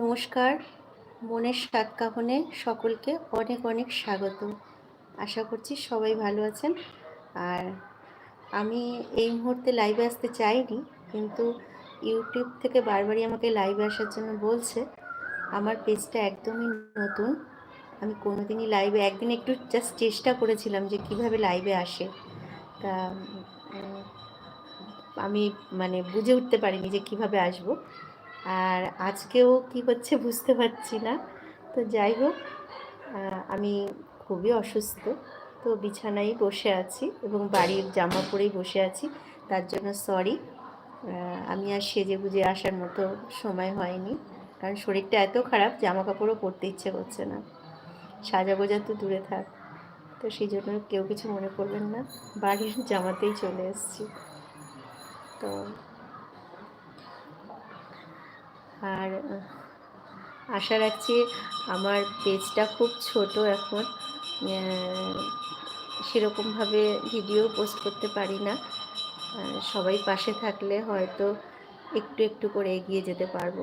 নমস্কার। মনের সাত কাহনে সকলকে অনেক অনেক স্বাগত। আশা করছি সবাই ভালো আছেন। আর আমি এই মুহূর্তে লাইভে আসতে চাইনি, কিন্তু ইউটিউব থেকে বারবারই আমাকে লাইভে আসার জন্য বলছে, আমার পেজটা একদমই নতুন। আমি কোনোদিনই লাইভে একদিন একটু জাস্ট চেষ্টা করেছিলাম যে কীভাবে লাইভে আসে। তা আমি মানে বুঝে উঠতে পারিনি যে কীভাবে আসব। আর আজকেও কি হচ্ছে বুঝতে পারছি না। তো যাই হোক আমি খুবই অসুস্থ, তো বিছানায় বসে আছি এবং বাড়ির জামা পরেই বসে আছি, তার জন্য সরি আমি আর সেজে গুজে আসার মতো সময় হয়নি, কারণ শরীরটা এত খারাপ জামা কাপড়ও পরতে ইচ্ছে করছে না। সাজা গোজা তো দূরে থাক, তো সেই জন্য কেউ কিছু মনে করবেন না, বাড়ির জামাতেই চলে এসেছি। তো আর আশা রাখছি আমার পেজটা খুব ছোট এখন। সেরকমভাবে ভিডিও পোস্ট করতে পারি না। সবাই পাশে থাকলে হয়তো একটু একটু করে এগিয়ে যেতে পারব।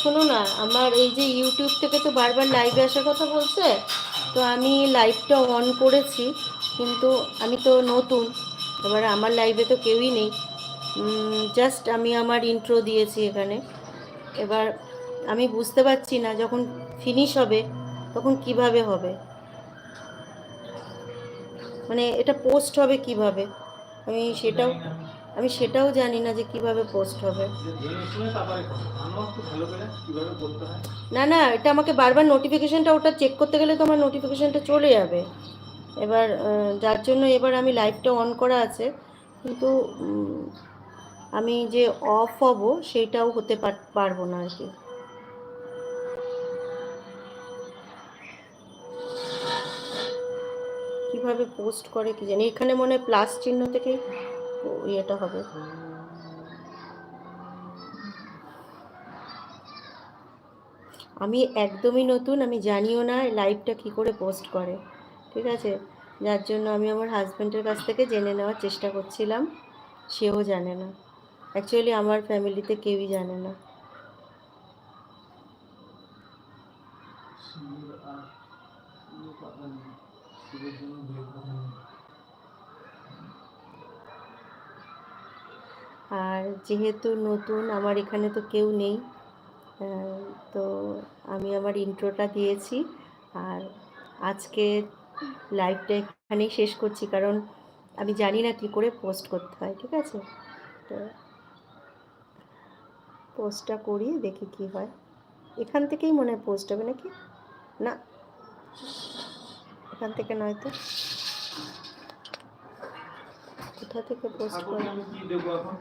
শোনো না, আমার এই যে ইউটিউব থেকে তো বারবার লাইভে আসার কথা বলছে, তো আমি লাইভটা অন করেছি, কিন্তু আমি তো নতুন, এবার আমার লাইভে তো কেউই নেই। জাস্ট আমি আমার ইন্ট্রো দিয়েছি এখানে। এবার আমি বুঝতে পারছি না যখন ফিনিশ হবে, তখন কীভাবে হবে? মানে এটা পোস্ট হবে কীভাবে? আমি সেটাও আমি সেটাও জানি না যে কীভাবে পোস্ট হবে। না না, এটা আমাকে বারবার নোটিফিকেশনটা ওটা চেক করতে গেলে তো আমার নোটিফিকেশনটা চলে যাবে। এবার যার জন্য এবার আমি লাইভটা অন করা আছে। কিন্তু আমি যে অফ হব সেইটাও হতে পার- পারব না আর কি। কীভাবে পোস্ট করে কি জানি। এখানে মনে হয় প্লাস চিহ্ন থেকেই ও- ইয়েটা হবে। আমি একদমই নতুন, আমি জানিও না লাইভটা কি করে পোস্ট করে, ঠিক আছে? যার জন্য আমি আমার হাজব্যান্ডের কাছ থেকে জেনে নেওয়ার চেষ্টা করছিলাম, সেও জানে না। অ্যাকচুয়ালি আমার ফ্যামিলিতে কেউই জানে না। আর যেহেতু নতুন, আমার এখানে তো কেউ নেই তো আমি আমার ইন্ট্রোটা দিয়েছি। আর আজকে লাইভটা এখানেই শেষ করছি, কারণ আমি জানি না কি করে পোস্ট করতে হয়, ঠিক আছে? তো পোস্টটা করি, দেখি কি হয়। এখান থেকেই মনে হয় পোস্ট হবে নাকি? না? এখান থেকে নয় তো? কোথা থেকে পোস্ট ঠাকুর করে? আমি কি দেবো এখন?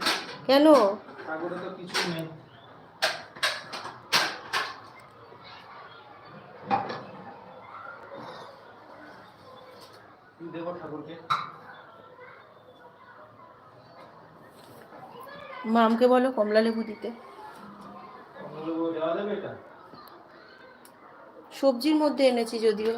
কেন? তো কিছু নেই। মামকে বলো কমলা লেবু দিতে। সবজির মধ্যে এনেছি যদিও।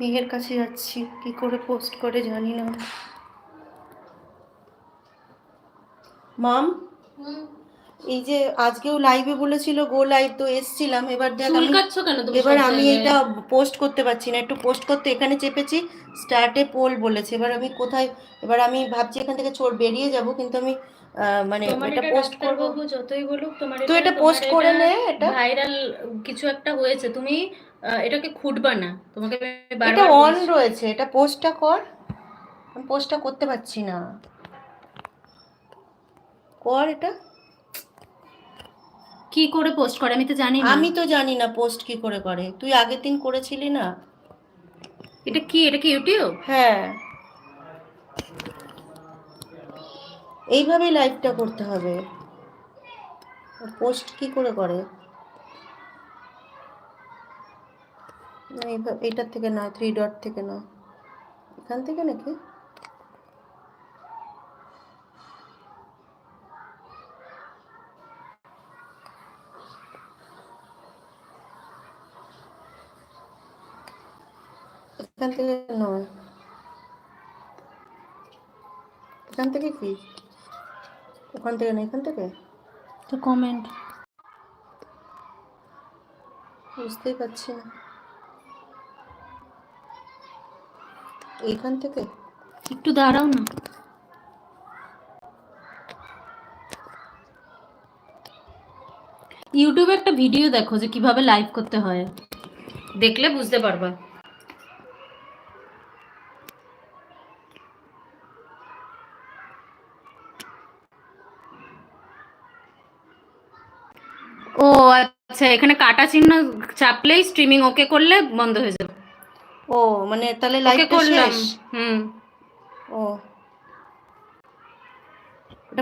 মেয়ের কাছে যাচ্ছি। কি করে পোস্ট করে জানি না। মাম এই যে আজকেও লাইভে বলেছিল গো লাইভ তো এসছিলাম। এবার দেখ আমি কেন এবার আমি এটা পোস্ট করতে পারছি না একটু পোস্ট করতে এখানে চেপেছি স্টার্টে পোল বলেছে। এবার আমি কোথায় এবার আমি ভাবছি এখান থেকে চোর বেরিয়ে যাব কিন্তু আমি মানে এটা পোস্ট করব। যতই বলুক তোমার তো এটা পোস্ট করে নে এটা। ভাইরাল কিছু একটা হয়েছে। তুমি এটাকে খুঁটবা না। তোমাকে এটা অন রয়েছে এটা পোস্টটা কর। আমি পোস্টটা করতে পারছি না। কর এটা। কি করে পোস্ট করে? আমি তো জানি না। আমি তো জানি না পোস্ট কি করে করে। তুই আগের দিন করেছিলি না? এটা কি? এটা কি ইউটিউব হ্যাঁ। এইভাবেই লাইভটা করতে হবে। পোস্ট কি করে করে? এইটার থেকে না থ্রি ডট থেকে না এখান থেকে নাকি? এখান থেকে নয় এখান থেকে কি? ওখান থেকে না এখান থেকে? তো কমেন্ট বুঝতেই পারছি না। এইখান থেকে? একটু দাঁড়াও না। ইউটিউবে একটা ভিডিও দেখো যে কীভাবে লাইভ করতে হয়। দেখলে বুঝতে পারবা। ও আচ্ছা এখানে কাটা চিহ্ন চাপলেই স্ট্রিমিং ওকে করলে বন্ধ হয়ে যাবে। ও মানে তাহলে লাইভ শেষ? হুম। ও।